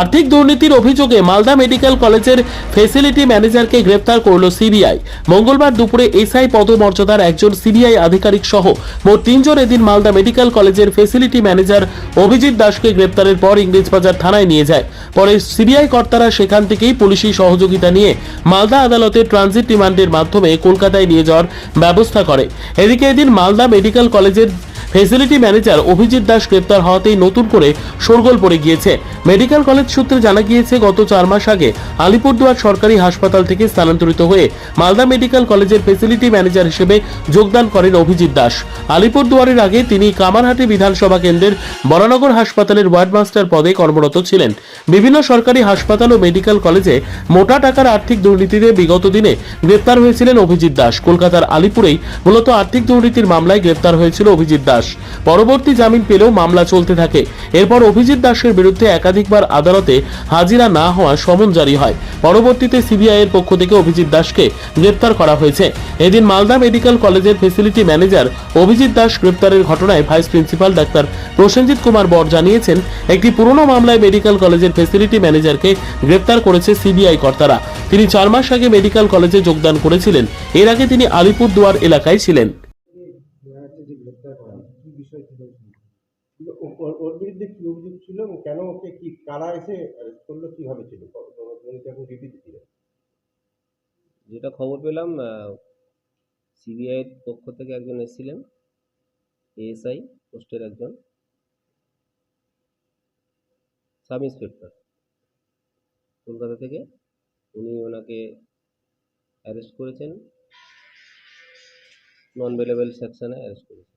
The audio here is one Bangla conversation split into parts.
আর্থিক দুর্নীতির অভিযোগে মালদা মেডিকেল কলেজের ফেসিলিটি ম্যানেজারকে গ্রেপ্তার করল সিবিআই। মঙ্গলবার দুপুরে এসআই পদমর্যাদার একজন সিবিআই আধিকারিক সহ মোট তিনজন এদিন মালদা মেডিকেল কলেজের ফেসিলিটি ম্যানেজার অভিজিৎ দাসকে গ্রেপ্তারের পর ইংরেজবাজার থানায় নিয়ে যায়। পরে সিবিআই কর্তারা সেখান থেকেই পুলিশি সহযোগিতা নিয়ে মালদা আদালতে ট্রানজিট রিমান্ডের মাধ্যমে কলকাতায় নিয়ে যাওয়ার ব্যবস্থা করে। এদিকে এদিন মালদা মেডিকেল কলেজের ফেসিলিটি ম্যানেজার অভিজিৎ দাস গ্রেপ্তার হওয়াতেই নতুন করে শোরগোল পড়ে গিয়েছে। মেডিকেল কলেজ সূত্রে জানা গিয়েছে, গত চার মাস আগে আলিপুরদুয়ার সরকারি হাসপাতাল থেকে স্থানান্তরিত হয়ে মালদা মেডিকেল কলেজের ফেসিলিটি ম্যানেজার হিসেবে যোগদান করেন অভিজিৎ দাস। আলিপুরদুয়ারের আগে তিনি কামারহাটি বিধানসভা কেন্দ্রের বরানগর হাসপাতালের ওয়ার্ড মাস্টার পদে কর্মরত ছিলেন। বিভিন্ন সরকারি হাসপাতাল ও মেডিকেল কলেজে মোটা টাকার আর্থিক দুর্নীতিতে বিগত দিনে গ্রেপ্তার হয়েছিলেন অভিজিৎ দাস। কলকাতার আলিপুরেই মূলত আর্থিক দুর্নীতির মামলায় গ্রেপ্তার হয়েছিল অভিজিৎ দাস। পরবর্তী জামিন পেলেও মামলা চলতে থাকে। এরপর অভিজিৎ দাসের বিরুদ্ধে একাধিকবার আদালতে হাজিরা না হওয়া সমন জারি হয়। পরবর্তীতে সিবিআই এর পক্ষ থেকে অভিজিৎ দাসকে গ্রেপ্তার করা হয়েছে। এদিন মালদা মেডিকেল কলেজের ফেসিলিটি ম্যানেজার অভিজিৎ দাস গ্রেপ্তারের ঘটনায় vice principal doctor Prasenjit Kumar Bar জানিয়েছেন, একটি পুরনো মামলায় মেডিকেল কলেজের ফেসিলিটি ম্যানেজারকে গ্রেপ্তার করেছে সিবিআই কর্তারা। তিনি চার মাস আগে মেডিকেল কলেজে যোগদান করেছিলেন। এর আগে তিনি আলিপুরদুয়ার এলাকায় ছিলেন হচ্ছে যে গ্রেপ্তার করা হলো। কি বিষয় ছিল কিন্তু ও- ওর- ওর বিরুদ্ধে কি অভিযোগ ছিল এবং কেন ওকে কি, কারা এসে করল, কীভাবে ছিল? যেটা খবর পেলাম সিবিআইয়ের পক্ষ থেকে একজন এসেছিলেন এএসআই পোস্টের একজন সাব ইন্সপেক্টর কলকাতা থেকে উনি ওনাকে অ্যারেস্ট করেছেন নন ভেলেবল সেকশনে অ্যারেস্ট করেছেন।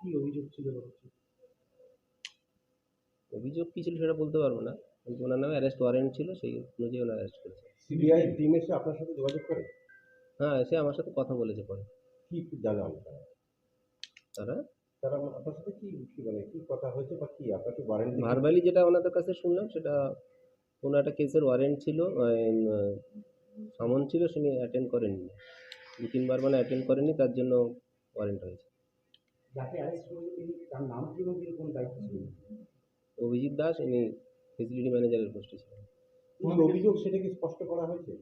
কি অভিযোগ ছিল অভিযোগ কী ছিল সেটা বলতে পারব না। কিন্তু ওনার নামে অ্যারেস্ট ওয়ারেন্ট ছিল সেই অনুযায়ী ওনার অ্যারেস্ট করেছে। সিবিআই টিম এসে আপনার সাথে যোগাযোগ করে? হ্যাঁ সে আমার সাথে কথা বলেছে পরে। কি জানান তারা? তারা? তারা আপনার সাথে কি কি মানে কি কথা হয়েছে বা কি? আপনাকে ওয়ারেন্ট ভার্বালি যেটা ওনাদের কাছে শুনলাম সেটা কোনো একটা কেসের ওয়ারেন্ট ছিল সামন ছিল তিনি অ্যাটেন্ড করেননি। দু তিনবার মানে অ্যাটেন্ড করেননি তার জন্য ওয়ারেন্ট হয়েছে। যাকে অ্যারেস্ট তিনি তার নাম কি এবং তিনি কোন দায়িত্ব ছিলেন? অভিজিৎ দাস ইনি ফেসিলিটি ম্যানেজারের পোস্টে ছিলেন। কি অভিযোগ সেটা কি স্পষ্ট করা হয়েছে?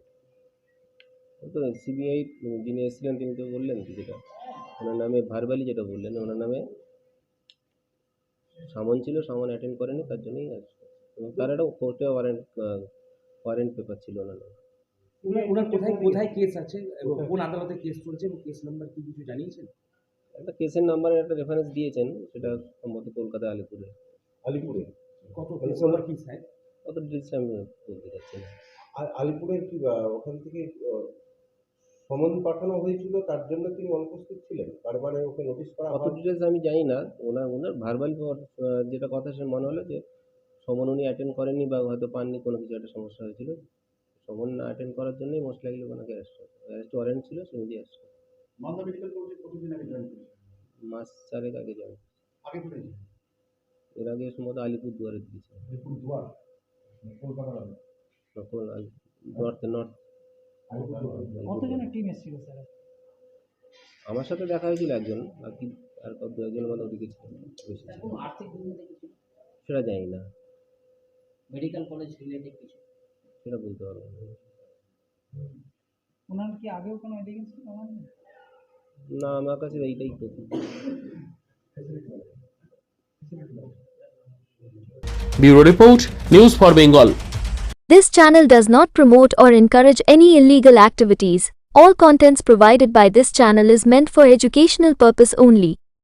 তো সিবিআই যিনি এসেছিলেন তিনি তো বললেন কি যেটা। ওনার নামে ভার্বালি যেটা বললেন ওনার নামে সামন ছিল সামন অ্যাটেন্ড করেনি তার জন্যই এবং তার একটা কোর্টে ওয়ারেন্ট ওয়ারেন্ট পেপার ছিল ওনার নামে। ওনার ওনার কোথায় কোথায় কেস আছে এবং কোন আদালতে কেস চলছে এবং কেস নাম্বার কি কিছু জানিয়েছেন? একটা কেসের নাম্বারের একটা রেফারেন্স দিয়েছেন সেটা সম্ভবত কলকাতা আলিপুরে। আলিপুরে? কত কেস কি স্যার অত ডিটেলস আমি বলতে চাচ্ছি না। আর আলিপুরের কি ওখান থেকে সমন পাঠানো হয়েছিল তার জন্য তিনি অনুপস্থিত ছিলেন? বারবারে ওকে নোটিশ করা হয়? ডিটেলস আমি জানি না। ওনার ওনার ভার্বাল যেটা কথা সে মনে হলো যে সমন উনি অ্যাটেন্ড করেননি বা হয়তো পাননি কোনো কিছু একটা সমস্যা হয়েছিল। সমন না অ্যাটেন্ড করার জন্যই মোস্ট লাইকলি ওনাকে অ্যারেস্ট অ্যারেস্ট ওয়ারেন্ট ছিল সে নিজে অ্যারেস্ট মালদা মেডিকেল কলেজে কতদিন আগে জয়েন করেছেন? মাস চারেক আগে যাবে আগে কোথায় এর আগে সম্ভবত আলিপুর দুয়ারে দিয়েছে আলিপুর দুয়ার কলকাতা তখন নর্থ নর্থ কতজনের টিম এসেছিল স্যার আমার সাথে দেখা হয়েছিল একজন বাকি আর কত দু একজনের মতো ওদিকে ছিল কোনো আর্থিক দুর্নীতি কিছু? সেটা জানি না। মেডিকেল কলেজ রিলেটেড কিছু? সেটা বলতে পারব না। ওনার কি আগেও কোনো এলিগেন্স ছিল আমার নেই? না আমার কাছে এইটাই প্রথম bureau report news for Bengal This channel does not promote or encourage any illegal activities. All contents provided by this channel is meant for educational purpose only.